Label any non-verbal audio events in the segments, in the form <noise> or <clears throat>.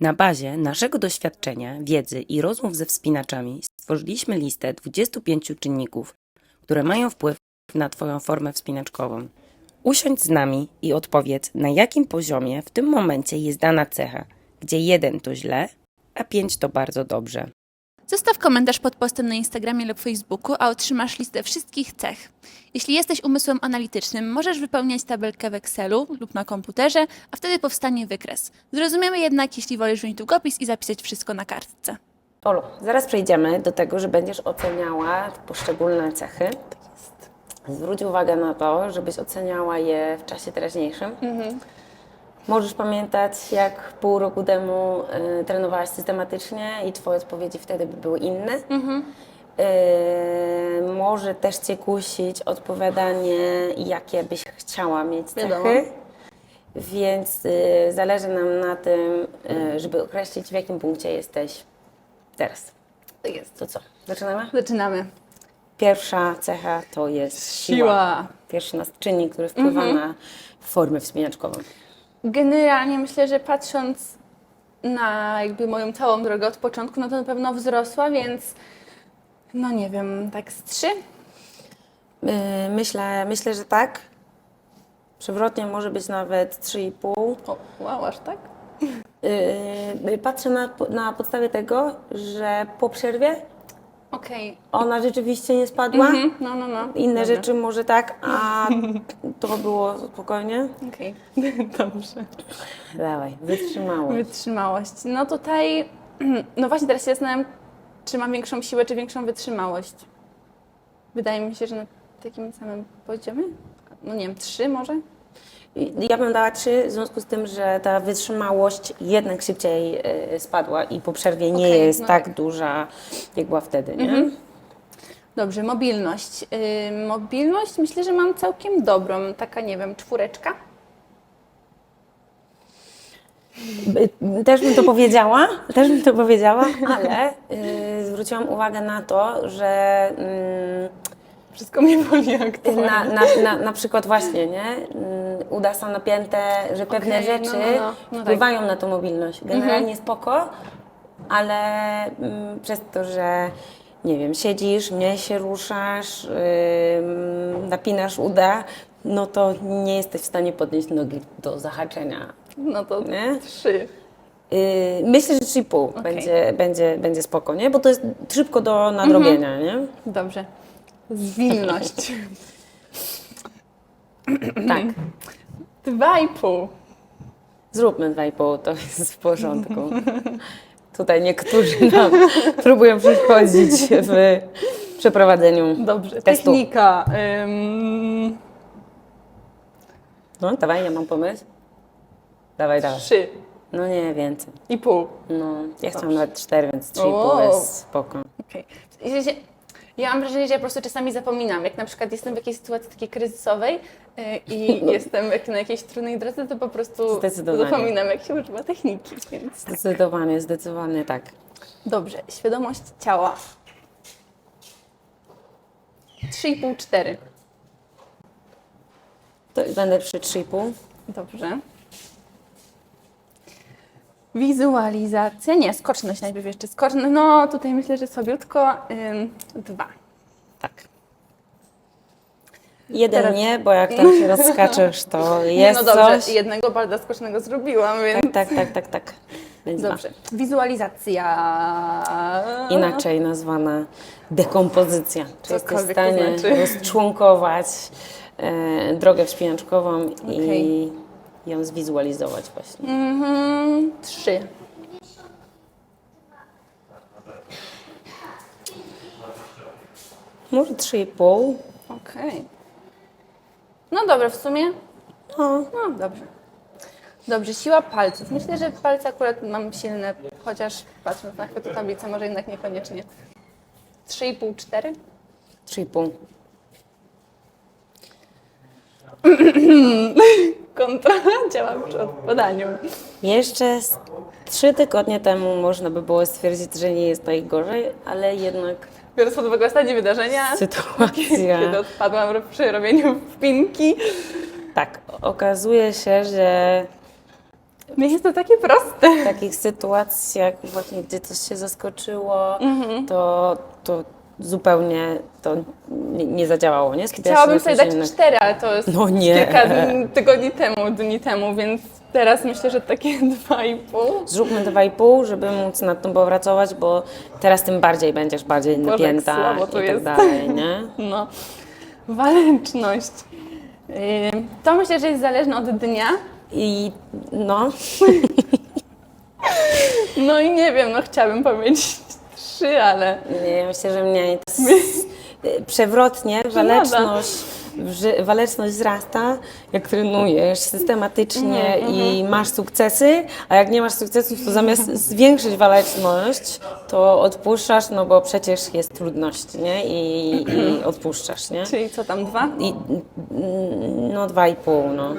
Na bazie naszego doświadczenia, wiedzy i rozmów ze wspinaczami stworzyliśmy listę 25 czynników, które mają wpływ na Twoją formę wspinaczkową. Usiądź z nami i odpowiedz, na jakim poziomie w tym momencie jest dana cecha, gdzie 1 to źle, a 5 to bardzo dobrze. Zostaw komentarz pod postem na Instagramie lub Facebooku, a otrzymasz listę wszystkich cech. Jeśli jesteś umysłem analitycznym, możesz wypełniać tabelkę w Excelu lub na komputerze, a wtedy powstanie wykres. Zrozumiemy jednak, jeśli wolisz wziąć długopis i zapisać wszystko na kartce. Olu, zaraz przejdziemy do tego, że będziesz oceniała poszczególne cechy. Zwróć uwagę na to, żebyś oceniała je w czasie teraźniejszym. Możesz pamiętać, jak pół roku temu y, trenowałaś systematycznie i Twoje odpowiedzi wtedy by były inne. Y, może też Cię kusić odpowiadanie, jakie byś chciała mieć Wiadomo. cechy. Więc y, zależy nam na tym, y, żeby określić, w jakim punkcie jesteś teraz. Tak jest. To co? Zaczynamy? Zaczynamy. Pierwsza cecha to jest siła. Siła. Pierwszy nas czynnik, który wpływa na formę wspinaczkową. Generalnie myślę, że patrząc na jakby moją całą drogę od początku, no to na pewno wzrosła, więc no nie wiem, tak z trzy? Yy, Myślę, myślę, że tak. Przewrotnie może być nawet 3,5. O, wow, aż tak? Yy, Patrzę na, na podstawie tego, że po przerwie Okej. ona rzeczywiście nie spadła. Mhm, No, no, no. Inne Dobra. rzeczy może tak, a to było spokojnie. Okej, <laughs> dobrze. Dawaj, wytrzymało. Wytrzymałość. No tutaj, <clears throat> no właśnie teraz się zastanawiam, czy mam większą siłę, czy większą wytrzymałość. Wydaje mi się, że na takim samym poziomie. No nie wiem, trzy może? Ja bym dała 3 w związku z tym, że ta wytrzymałość jednak szybciej y, spadła i po przerwie nie Okej, jest no tak tak. duża, jak była wtedy, nie? Dobrze, mobilność. Yy, mobilność myślę, że mam całkiem dobrą. Taka, nie wiem, czwóreczka. Y, Też bym to powiedziała, też bym to powiedziała, ale y, zwróciłam uwagę na to, że Wszystko mnie boli aktualnie. y, na, na, na, na przykład właśnie, nie? Y, uda są napięte, że pewne Okej, no, rzeczy no, no. No tak. wpływają na tą mobilność. Generalnie spoko, ale mm, przez to, że nie wiem, siedzisz, mniej się ruszasz, ym, napinasz uda, no to nie jesteś w stanie podnieść nogi do zahaczenia. No to Nie? trzy. Yy, myślę, że 3,5 będzie, będzie, będzie spoko, nie? Bo to jest szybko do nadrobienia, nie? Dobrze. Zwinność. <laughs> Tak. Dwa i pół. Zróbmy 2,5, to jest w porządku. Tutaj niektórzy nam <laughs> próbują przeszkodzić w przeprowadzeniu Dobrze. testu. Technika. Ym, No, dawaj, ja mam pomysł. Dawaj, dawaj. trzy No nie, więcej. i pół. No, ja chciałam nawet 4, więc 3,5 Wow. jest spoko. Okej. Ja mam wrażenie, że ja po prostu czasami zapominam. Jak na przykład jestem w jakiejś sytuacji takiej kryzysowej yy, i <laughs> jestem jak na jakiejś trudnej drodze, to po prostu Zdecydowanie. zapominam, jak się używa techniki. Więc Zdecydowanie, zdecydowanie tak. dobrze. Świadomość ciała. 3,5, 4. To będę przy 3,5. Dobrze. Wizualizacja. Nie, skoczność najpierw jeszcze. Skoczność. No, tutaj myślę, że sobiutko. Ym, dwa. Tak. Jeden Teraz- nie, bo jak tam się rozskaczesz, to <laughs> Nie, jest no dobrze, coś. jednego balda skocznego zrobiłam, więc Tak, tak, tak, tak, tak. Więc dwa. dobrze. Wizualizacja. Inaczej nazwana dekompozycja. Czy jesteś w stanie znaczy. rozczłonkować e, drogę wspinaczkową i Okej. Ją zwizualizować właśnie. Mhm, trzy. Może 3,5. Okej. No dobra, w sumie. No, No dobrze. Dobrze, siła palców. Myślę, że palce akurat mam silne, chociaż patrząc na chwytu tablicę, może jednak niekoniecznie. 3,5, 4. 3,5. Kontrola <laughs> działa przy podaniu. Jeszcze z trzy tygodnie temu można by było stwierdzić, że nie jest najgorzej, ale jednak Biorąc pod uwagę ostatnie wydarzenia, sytuacja. kiedy odpadłam przy robieniu wpinki. Tak, okazuje się, że Nie jest to takie proste. w takich sytuacjach właśnie, gdzie coś się zaskoczyło, Mhm. to, to zupełnie to nie, nie zadziałało, nie? Skupiałaś Chciałabym sobie dać cztery, ale to jest No nie. kilka dni, tygodni temu, dni temu, więc teraz myślę, że takie <laughs> dwa i pół. Zróbmy dwa i pół, żeby móc nad tym popracować, bo teraz tym bardziej będziesz bardziej Boże, napięta słabo i to tak jest. dalej, nie? <laughs> No, waleczność. Yy, To myślę, że jest zależne od dnia. I no, <laughs> No i nie wiem, no chciałabym powiedzieć trzy, ale nie, myślę, że mnie to jest, przewrotnie waleczność, waleczność wzrasta, jak trenujesz systematycznie Mhm, i masz sukcesy, a jak nie masz sukcesów, to zamiast zwiększyć waleczność, to odpuszczasz, no bo przecież jest trudność, nie? I, i odpuszczasz, nie? czyli co tam, dwa? I, no dwa i pół, no.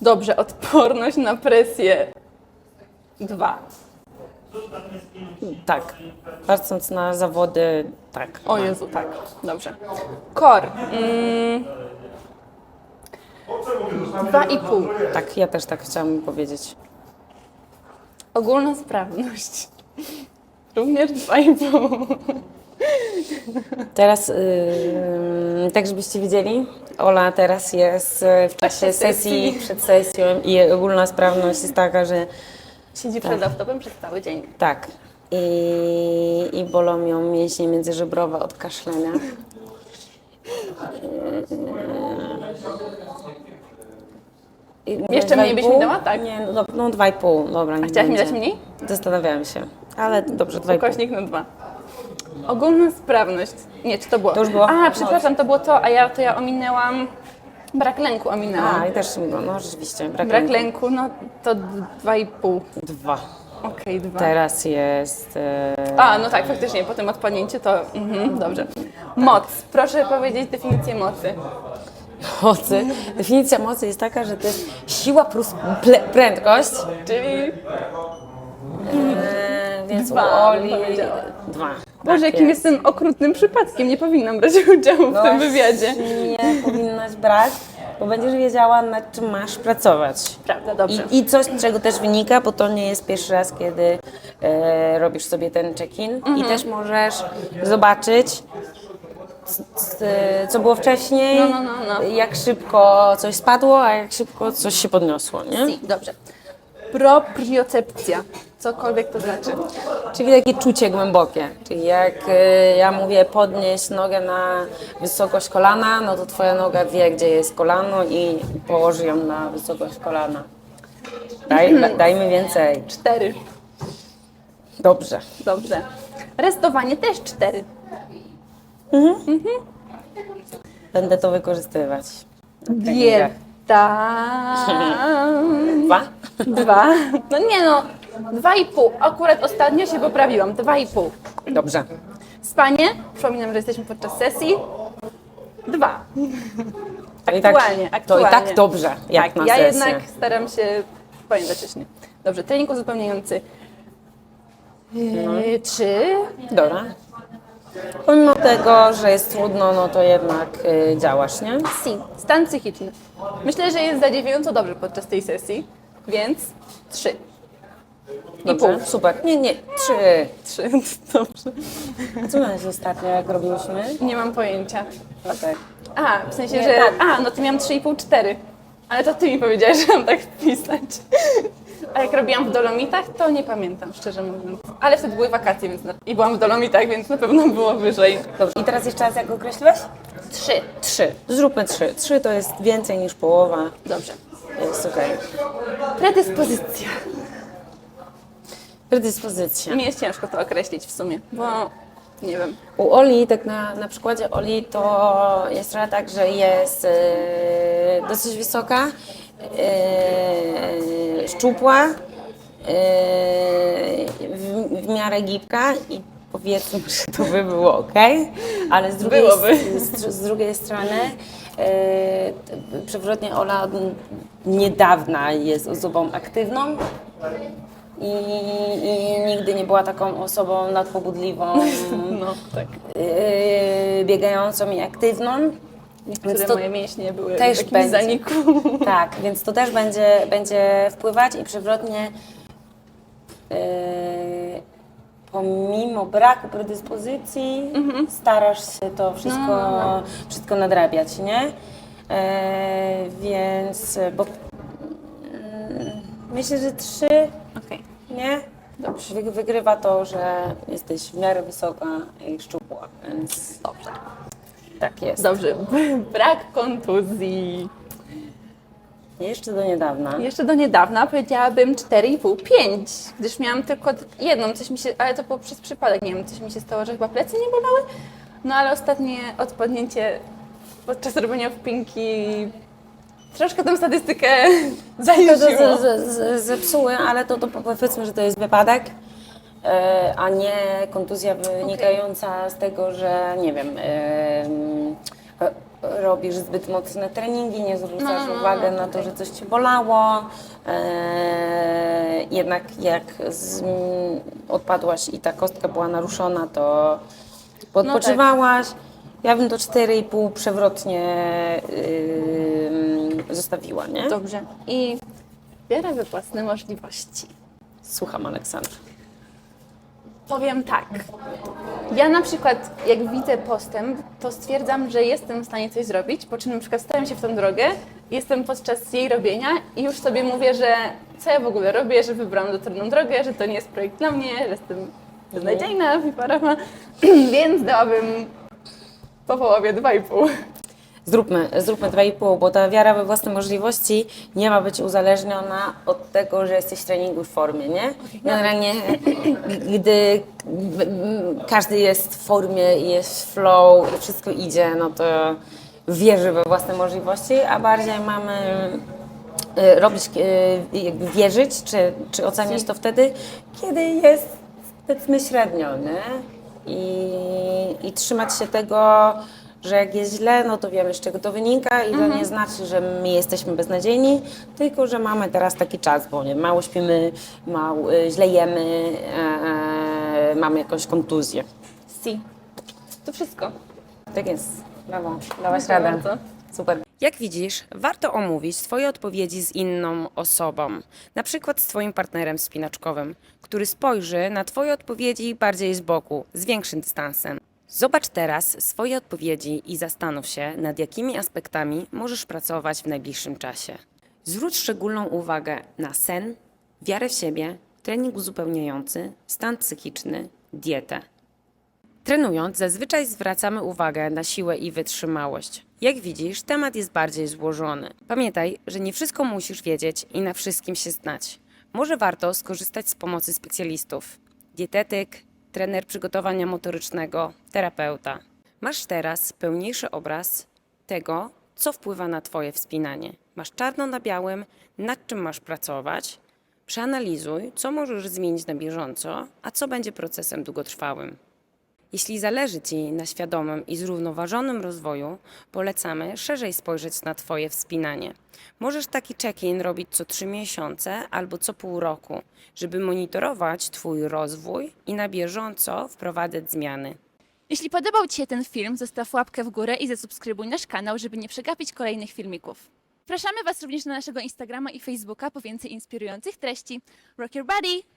Dobrze, odporność na presję. Dwa. Tak. Patrząc na zawody, tak. O Jezu, tak. Dobrze. Kor. Mm. Dwa i pół. Tak, ja też tak chciałam powiedzieć. Ogólna sprawność. <laughs> Również dwa i pół. Teraz, yy, tak żebyście widzieli, Ola teraz jest yy, w czasie sesji. przed sesją i ogólna sprawność jest taka, że Siedzi przed laptopem przez cały dzień. tak. I, i bolą ją mięśnie międzyżebrowe od kaszlenia. Yy, Jeszcze dwa mniej i byś pół? mi dała? Tak. Nie, no, no dwa i pół, dobra. niech Chciałaś mi będzie. dać mniej? Zastanawiałam się, ale dobrze, dwa i pół. Ukośnik na dwa. Ogólna sprawność. Nie, czy to było? To już było? A, przepraszam, to było to, a ja to ja ominęłam. Brak lęku ominęłam. A, i też go, no rzeczywiście, brak, Brak lęku, no to d- dwa i pół. Dwa. Okej, dwa. Teraz jest. E, A, no tak, faktycznie, po tym odpadnięciu to mhm, dobrze. Moc. Proszę powiedzieć definicję mocy. mocy. Definicja mocy jest taka, że to jest siła plus ple, prędkość. Czyli, E, więc Dwa, u Oli. bym powiedziała. Dwa. Boże, Tak jakim jest. jestem okrutnym przypadkiem, nie powinnam brać udziału w tym wywiadzie. Nie powinnaś brać, bo będziesz wiedziała, nad czym masz pracować. Prawda, dobrze. I, I coś, z czego też wynika, bo to nie jest pierwszy raz, kiedy e, robisz sobie ten check-in i Mhm. też możesz zobaczyć, c- c- co było wcześniej, No, no, no, no. jak szybko coś spadło, a jak szybko coś się podniosło, nie? Dobrze. Propriocepcja. Cokolwiek to znaczy. Czyli takie czucie głębokie. Czyli jak e, ja mówię podnieść nogę na wysokość kolana, no to twoja noga wie, gdzie jest kolano i położy ją na wysokość kolana. Daj, da, dajmy więcej. Cztery. Dobrze. Dobrze. Restowanie też cztery. Będę to wykorzystywać. Dieta. <laughs> Dwa? Dwa. No nie no, dwa i pół. Akurat ostatnio się poprawiłam. Dwa i pół. Dobrze. Spanie. Przypominam, że jesteśmy podczas sesji. Dwa. To i tak, Aktualnie, To i aktualnie. tak dobrze, jak tak, na ja sesję. jednak staram się pamiętać wcześniej. Dobrze, trening uzupełniający. Yy, Trzy. Dobra. Pomimo tego, że jest trudno, no to jednak y, działasz, nie? Si. Stan psychiczny. Myślę, że jest zadziwiająco dobrze podczas tej sesji, więc trzy. I pół. Super. Nie, nie, trzy. Trzy. <laughs> Dobrze. A co miałeś ostatnio, jak robiłyśmy? Nie mam pojęcia. Okej. A, w sensie, Nie, że. tak. A, no to miałam 3,5, 4. Ale to ty mi powiedziałeś, <laughs> że mam tak wpisać. A jak robiłam w Dolomitach, to nie pamiętam, szczerze mówiąc. Ale wtedy były wakacje, więc na... i byłam w Dolomitach, więc na pewno było wyżej. Dobrze. I teraz jeszcze raz jak określiłeś? Trzy. Trzy. Zróbmy trzy. Trzy to jest więcej niż połowa. Dobrze. Jest okej. Predyspozycja. Predyspozycja. Mi jest ciężko to określić w sumie, bo nie wiem. U Oli, tak na, na przykładzie Oli, to jest trochę tak, że jest e, dosyć wysoka, e, szczupła, e, w, w miarę gibka i powiedzmy, <laughs> że to by było ok, ale z drugiej, Byłoby. z, z drugiej strony t- przewrotnie Ola od niedawna jest osobą aktywną, i, i nigdy nie była taką osobą nadpobudliwą, <laughs> No, tak. yy, biegającą i aktywną. niektóre Więc to moje mięśnie były też w jakimś będzie. zaniku. <laughs> Tak, więc to też będzie, będzie wpływać i przewrotnie yy, pomimo braku predyspozycji starasz się to wszystko, Mhm. No, no, wszystko nadrabiać, nie? Yy, więc, bo yy, myślę, że trzy, Okej. nie? Dobrze. Wy, wygrywa to, że jesteś w miarę wysoka i szczupła, więc Dobrze. tak jest. Dobrze. <laughs> Brak kontuzji. Jeszcze do niedawna. Jeszcze do niedawna powiedziałabym 4,5, 5, gdyż miałam tylko jedną, coś mi się, ale to było przez przypadek, nie wiem, coś mi się stało, że chyba plecy nie bolały, no ale ostatnie odpadnięcie podczas robienia wpinki troszkę tą statystykę <laughs> zepsuły, ale to, to powiedzmy, że to jest wypadek, e, a nie kontuzja wynikająca z tego, że nie wiem, em, e, robisz zbyt mocne treningi, nie zwracasz No, no, no, uwagę no, na to, że coś ci bolało. E, jednak jak z, m, odpadłaś i ta kostka była naruszona, to podpoczywałaś. Ja bym to 4,5 przewrotnie ym, zostawiła, nie? Dobrze. I biorę we własne możliwości. Słucham, Aleksandra. Powiem tak. Ja na przykład, jak widzę postęp, to stwierdzam, że jestem w stanie coś zrobić, po czym na przykład stawiam się w tą drogę, jestem podczas jej robienia i już sobie mówię, że co ja w ogóle robię, że wybrałam do trudną drogę, że to nie jest projekt dla mnie, że jestem beznadziejna, wyparama, <clears throat> więc dałabym po połowie 2,5. Zróbmy, zróbmy 2,5, bo ta wiara we własne możliwości nie ma być uzależniona od tego, że jesteś w treningu w formie, nie? Generalnie, <laughs> gdy każdy jest w formie i jest flow i wszystko idzie, no to wierzy we własne możliwości, a bardziej mamy e, robić, jakby wierzyć, czy, czy oceniać to wtedy, kiedy jest powiedzmy średnio, nie? I, I trzymać się tego, że jak jest źle, no to wiemy z czego to wynika i to nie znaczy, że my jesteśmy beznadziejni, tylko że mamy teraz taki czas, bo nie, mało śpimy, mało, e, źle jemy, e, mamy jakąś kontuzję. Si. To wszystko. Tak jest. Brawo. Dałaś Dziękuję radę. bardzo. Super. Jak widzisz, warto omówić Twoje odpowiedzi z inną osobą, na przykład z Twoim partnerem spinaczkowym, który spojrzy na Twoje odpowiedzi bardziej z boku, z większym dystansem. Zobacz teraz swoje odpowiedzi i zastanów się, nad jakimi aspektami możesz pracować w najbliższym czasie. Zwróć szczególną uwagę na sen, wiarę w siebie, trening uzupełniający, stan psychiczny, dietę. Trenując, zazwyczaj zwracamy uwagę na siłę i wytrzymałość. Jak widzisz, temat jest bardziej złożony. Pamiętaj, że nie wszystko musisz wiedzieć i na wszystkim się znać. Może warto skorzystać z pomocy specjalistów: dietetyk, trener przygotowania motorycznego, terapeuta. Masz teraz pełniejszy obraz tego, co wpływa na Twoje wspinanie. Masz czarno na białym, nad czym masz pracować. Przeanalizuj, co możesz zmienić na bieżąco, a co będzie procesem długotrwałym. Jeśli zależy Ci na świadomym i zrównoważonym rozwoju, polecamy szerzej spojrzeć na Twoje wspinanie. Możesz taki check-in robić co 3 miesiące albo co pół roku, żeby monitorować Twój rozwój i na bieżąco wprowadzać zmiany. Jeśli podobał Ci się ten film, zostaw łapkę w górę i zasubskrybuj nasz kanał, żeby nie przegapić kolejnych filmików. Zapraszamy Was również na naszego Instagrama i Facebooka po więcej inspirujących treści. Rock your body!